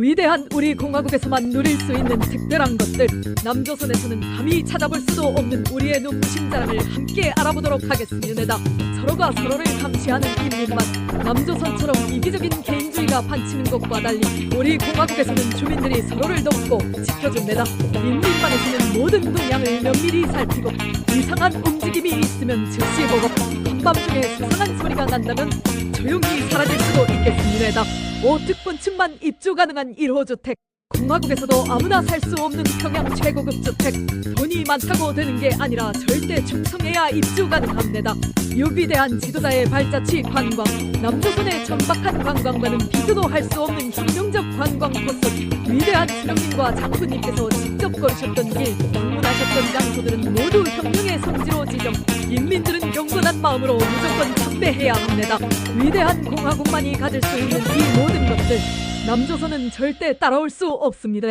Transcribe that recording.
위대한 우리 공화국에서만 누릴 수 있는 특별한 것들 남조선에서는 감히 찾아볼 수도 없는 우리의 눈부신 자랑을 함께 알아보도록 하겠습니다. 서로가 서로를 감시하는 인민만 남조선처럼 이기적인 개인 주의가 판치는 것과 달리 우리 공화국에서는 주민들이 서로를 돕고 지켜줍니다. 인민만에서는 모든 동향을 면밀히 살피고 이상한 움직임이 있으면 즉시 보고 한밤중에 수상한 소리가 난다면 조용히 사라질 수도 있겠습니다. 5특분층만 입주 가능한 1호 주택. 공화국에서도 아무나 살 수 없는 평양 최고급 주택. 돈이 많다고 되는 게 아니라 절대 충성해야 입주 가능합니다. 유비대한 지도자의 발자취 관광. 남조선의 천박한 관광과는 비교도 할 수 없는 혁명적 관광 코스. 위대한 수령님과 장군님께서 직접 걸으셨던 길, 방문하셨던 장소들은 모두 혁명의 성지로 지정. 인민들은 경건한 마음으로 무조건 참배해야 합니다. 위대한 공화국만이 가질 수 있는 이 모든 것들 남조선은 절대 따라올 수 없습니다.